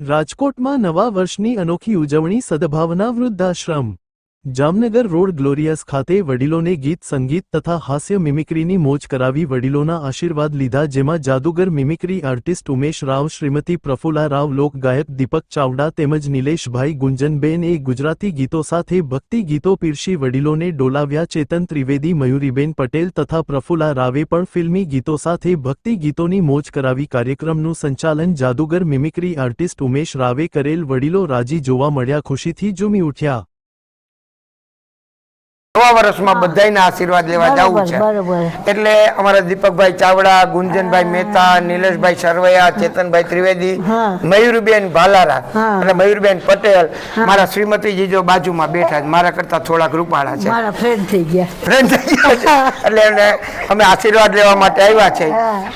રાજકોટમાં નવા વર્ષની અનોખી ઉજવણી સદભાવના વૃદ્ધાશ્રમ. જામનગર રોડ ગ્લોરિયસ ખાતે વડીલોને ગીત, સંગીત તથા હાસ્ય મિમિક્રીની મોજ કરાવી વડીલોના આશીર્વાદ લીધા, જેમાં જાદુગર મિમિક્રી આર્ટિસ્ટ ઉમેશ રાવ, શ્રીમતી પ્રફુલા રાવ, લોકગાયક દીપક ચાવડા તેમજ નિલેશભાઈ ગુંજનબેન એ ગુજરાતી ગીતો સાથે ભક્તિ ગીતો પીરસી વડીલોને ડોલાવ્યા. ચેતન ત્રિવેદી, મયુરીબેન પટેલ તથા પ્રફુલા રાવે પણ ફિલ્મી ગીતો સાથે ભક્તિ ગીતોની મોજ કરાવી કાર્યક્રમનું સંચાલન જાદુગર મિમિક્રી આર્ટિસ્ટ ઉમેશ રાવે કરેલ. વડીલો રાજી જોવા મળ્યા, ખુશીથી ઝૂમી ઉઠ્યા. નવા વર્ષમાં બધાયના આશીર્વાદ લેવા જવું છે. એટલે અમારા દીપકભાઈ ચાવડા ગુંજનભાઈ મહેતા નિલેશભાઈ સરવૈયા ચેતનભાઈ ત્રિવેદી મયુરબેન ભાલારા અને મયુરબેન પટેલ મારા શ્રીમતી જીજો બાજુમાં બેઠા છે. મારા કરતા થોડાક રૂપાળા છે. મારા ફ્રેન્ડ થઈ ગયા. ફ્રેન્ડ થઈ ગયા છે. એટલે એને અમે આશીર્વાદ લેવા માટે આવ્યા છે.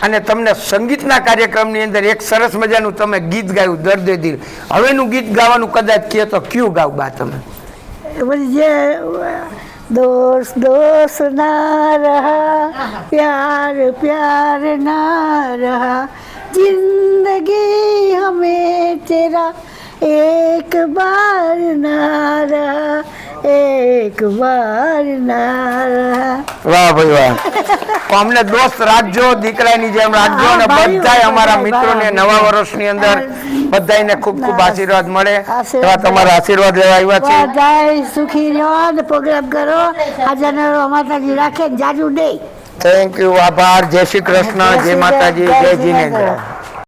અને તમને સંગીતના કાર્યક્રમની અંદર એક સરસ મજાનું તમે ગીત ગાયું દર્દે દિલ. હવેનું ગીત ગાવાનું કદાચ કહે તો કયું ગાવ બા તમે? જે दोस्त दोस्त ना रहा प्यार प्यार ना रहा जिंदगी हमें तेरा एक बार ना અમને દોસ્ત રાખજો દીકરાની જેમ રાખજો અને બધા અમારા મિત્રોને નવા વર્ષની અંદર બધાને ખૂબ ખૂબ આશીર્વાદ મળે. તમારા આશીર્વાદ લેવા આવ્યા છે. બધા સુખી રહો ને પ્રોગ્રામ કરો. આ જનરો માતાજી રાખે જાજુ દે. થેન્ક યુ આભાર. જય શ્રી કૃષ્ણ. જય માતાજી. જય જીનેન્દ્ર.